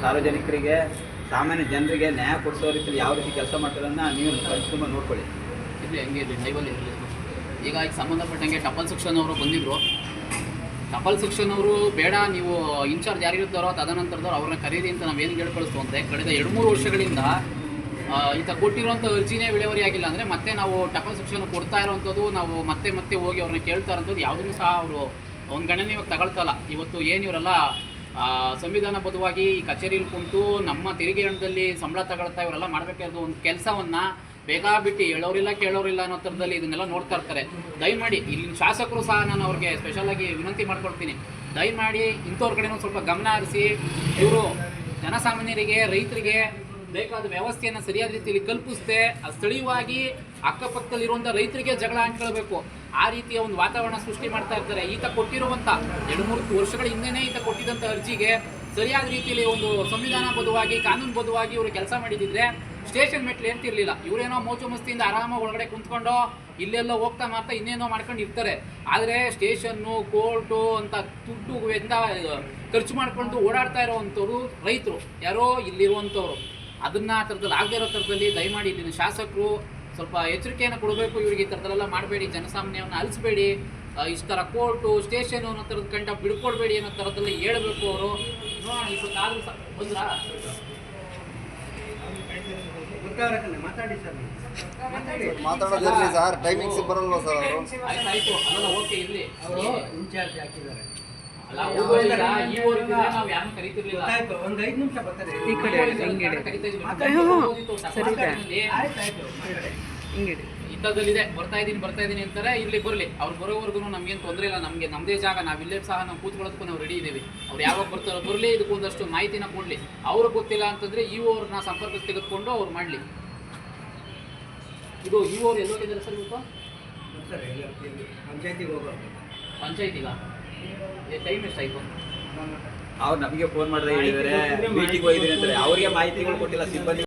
ಸಾರ್ವಜನಿಕರಿಗೆ, ಸಾಮಾನ್ಯ ಜನರಿಗೆ ನ್ಯಾಯ ಕೊಡಿಸೋ ರೀತಿಯಲ್ಲಿ ಯಾವ ರೀತಿ ಕೆಲಸ ಮಾಡ್ತಾರನ್ನ ನೀವು ತುಂಬ ನೋಡ್ಕೊಳ್ಳಿ. ಇಲ್ಲಿ ಹೆಂಗೆ ಇರಲಿ ಲೈವಲ್ಲಿ ಇರಲಿ ಈಗ ಈಗ ಸಂಬಂಧಪಟ್ಟಂಗೆ ಟಪಲ್ ಸೆಕ್ಷನ್ ಅವರು ಬಂದಿದ್ರು. ಟಪಲ್ ಸೆಕ್ಷನ್ ಅವರು ಬೇಡ, ನೀವು ಇನ್ಚಾರ್ಜ್ ಯಾರಿರ್ತಾರೋ ತದನಂತರದವ್ರು ಅವ್ರನ್ನ ಖರೀದಿ ಅಂತ ನಾವೇನು ಹೇಳ್ಕಳಿಸ್ತು ಅಂದರೆ, ಕಳೆದ ಎರಡು ಮೂರು ವರ್ಷಗಳಿಂದ ಈತ ಕೊಟ್ಟಿರುವಂಥ ಅರ್ಜಿನೇ ವಿಲೇವರಿ ಆಗಿಲ್ಲ ಅಂದರೆ ಮತ್ತೆ ನಾವು ಟಪಲ್ ಸೆಕ್ಷನ್ ಕೊಡ್ತಾ ಇರೋವಂಥದ್ದು, ನಾವು ಮತ್ತೆ ಮತ್ತೆ ಹೋಗಿ ಅವ್ರನ್ನ ಕೇಳ್ತಾ ಇರೋಂಥದ್ದು ಯಾವುದನ್ನು ಸಹ ಅವರು ಒಂದು ಗಣನೆ ಇವಾಗ ತಗೊಳ್ತಲ್ಲ ಇವತ್ತು ಏನು ಇವರೆಲ್ಲ ಸಂವಿಧಾನಬದ್ಧವಾಗಿ ಈ ಕಚೇರಿಯಲ್ಲಿ ಕುಂತು ನಮ್ಮ ತೆರಿಗೆ ಹಣದಲ್ಲಿ ಸಂಬಳ ತಗೊಳ್ತಾ ಇವರೆಲ್ಲ ಮಾಡಬೇಕಾದ ಒಂದು ಕೆಲಸವನ್ನು ಬೇಗ ಬಿಟ್ಟು ಹೇಳೋರಿಲ್ಲ ಕೇಳೋರಿಲ್ಲ ಅನ್ನೋ ಥರದಲ್ಲಿ ಇದನ್ನೆಲ್ಲ ನೋಡ್ತಾ ಇರ್ತಾರೆ. ದಯಮಾಡಿ, ಇಲ್ಲಿನ ಶಾಸಕರು ಸಹ ನಾನು ಅವ್ರಿಗೆ ಸ್ಪೆಷಲಾಗಿ ವಿನಂತಿ ಮಾಡ್ಕೊಳ್ತೀನಿ. ದಯಮಾಡಿ ಇಂಥವ್ರ ಕಡೆನೂ ಸ್ವಲ್ಪ ಗಮನ ಹರಿಸಿ, ಇವರು ಜನಸಾಮಾನ್ಯರಿಗೆ, ರೈತರಿಗೆ ಬೇಕಾದ ವ್ಯವಸ್ಥೆಯನ್ನು ಸರಿಯಾದ ರೀತಿಯಲ್ಲಿ ಕಲ್ಪಿಸದೆ ಸ್ಥಳೀಯವಾಗಿ ಅಕ್ಕಪಕ್ಕದಲ್ಲಿರುವಂಥ ರೈತರಿಗೆ ಜಗಳ ಅಂಟ್ಕೊಳ್ಬೇಕು ಆ ರೀತಿಯ ಒಂದು ವಾತಾವರಣ ಸೃಷ್ಟಿ ಮಾಡ್ತಾ ಇರ್ತಾರೆ. ಈತ ಕೊಟ್ಟಿರುವಂಥ ಎರಡು ಮೂರು ವರ್ಷಗಳ ಹಿಂದೆನೇ ಈತ ಕೊಟ್ಟಿದ್ದಂಥ ಅರ್ಜಿಗೆ ಸರಿಯಾದ ರೀತಿಯಲ್ಲಿ ಒಂದು ಸಂವಿಧಾನಬದ್ಧವಾಗಿ ಕಾನೂನುಬದ್ಧವಾಗಿ ಇವರು ಕೆಲಸ ಮಾಡಿದಿದ್ರೆ ಸ್ಟೇಷನ್ ಮೆಟ್ಲು ಏರ್ತಿರ್ಲಿಲ್ಲ ಇವರೇನೋ ಮೋಜು ಮಸ್ತಿಯಿಂದ ಆರಾಮಾಗಿ ಒಳಗಡೆ ಕುಂತ್ಕೊಂಡು ಇಲ್ಲೆಲ್ಲ ಹೋಗ್ತಾ ಮಾಡ್ತಾ ಇನ್ನೇನೋ ಮಾಡ್ಕೊಂಡು ಇರ್ತಾರೆ. ಆದರೆ ಸ್ಟೇಷನ್ನು, ಕೋರ್ಟು ಅಂತ ದುಡ್ಡು ಎಂದ ಖರ್ಚು ಮಾಡ್ಕೊಂಡು ಓಡಾಡ್ತಾ ಇರೋವಂಥವ್ರು ರೈತರು. ಯಾರೋ ಇಲ್ಲಿರುವಂಥವ್ರು. ಅದನ್ನ ಆ ಥರದಲ್ಲಿ ಆಗದೇ ಇರೋ ಥರದಲ್ಲಿ ದಯಮಾಡಿ ಇಲ್ಲಿನ ಶಾಸಕರು ಸ್ವಲ್ಪ ಎಚ್ಚರಿಕೆಯನ್ನು ಕೊಡಬೇಕು ಇವರಿಗೆ ಈ ಥರದಲ್ಲೆಲ್ಲ ಮಾಡಬೇಡಿ ಜನಸಾಮಾನ್ಯವನ್ನು ಅಲಿಸಬೇಡಿ ಇಷ್ಟು ಥರ ಕೋರ್ಟು ಸ್ಟೇಷನ್ ಅನ್ನೋ ಥರದ ಕಂಡ ಬಿಡ್ಕೊಡ್ಬೇಡಿ ಅನ್ನೋ ಥರದಲ್ಲಿ ಹೇಳಬೇಕು ಅವರು. ನೋಡೋಣ ಇಷ್ಟೊತ್ತಾದ್ರೂ ಮಾತಾಡಿ ಬಂದ್ರಾ? ಮಾತಾಡೋದಿರ್ಲಿ ಸರ್. ಟೈಮಿಂಗ್ಸ್ ಬರಲ್ವಾ ಸರ್ ಅವರು? ಆಯ್ತು ಆಯಿತು. ಅಲ್ಲ ಓಕೆ ಇರ್ಲಿ. ಅವರು ಇನ್ಚಾರ್ಜ್ ಹಾಕಿದ್ದಾರೆ. ಒಂದ್ ಐದು ನಿಮಿಷ ಬರ್ತಾರೆ ಈ ಕಡೆ ಇಂಥದ್ದಲ್ಲಿದೆ ಬರ್ತಾ ಇದ್ದೀನಿ ಬರ್ತಾ ಇದ್ದೀನಿ ಅಂತಾರೆ. ಇಲ್ಲಿ ಬರಲಿ. ಅವ್ರು ಬರೋವರೆಗೂ ನಮ್ಗೇನು ತೊಂದರೆ ಇಲ್ಲ. ನಮಗೆ ನಮ್ಮದೇ ಜಾಗ. ನಾವು ಇಲ್ಲೇ ಸಹ ನಾವು ಕೂತ್ಕೊಳ್ಳೋದಕ್ಕೂ ನಾವು ರೆಡಿ ಇದ್ದೀವಿ ಅವ್ರು ಯಾವಾಗ ಬರ್ತಾರೋ ಬರಲಿ. ಇದಕ್ಕೆ ಒಂದಷ್ಟು ಮಾಹಿತಿನ ಕೊಡಲಿ. ಅವ್ರು ಗೊತ್ತಿಲ್ಲ ಅಂತಂದ್ರೆ ಇವು ಅವ್ರನ್ನ ಸಂಪರ್ಕ ತೆಗೆದುಕೊಂಡು ಅವ್ರು ಮಾಡಲಿ. ಇದು ಇವು ಅವ್ರು ಎಲ್ಲೋಗಿದ್ದಾರೆ ಸರ್ ಇವತ್ತು ಪಂಚಾಯತಿಗೆ ಹೋಗೋ ಪಂಚಾಯತಿಗ? ಟೈಮ್ ಎಷ್ಟಾಯ್ತು ಅವ್ರು ನಮಗೆ ಫೋನ್ ಮಾಡಿದ್ರೆ ಹೇಳಿದ್ದಾರೆ ಮೀಟಿಂಗ್ ಹೋಗಿದ್ದೀನಿ ಅಂತಾರೆ. ಅವರಿಗೆ ಮಾಹಿತಿಗಳು ಕೊಟ್ಟಿಲ್ಲ ಸಿಬ್ಬಂದಿ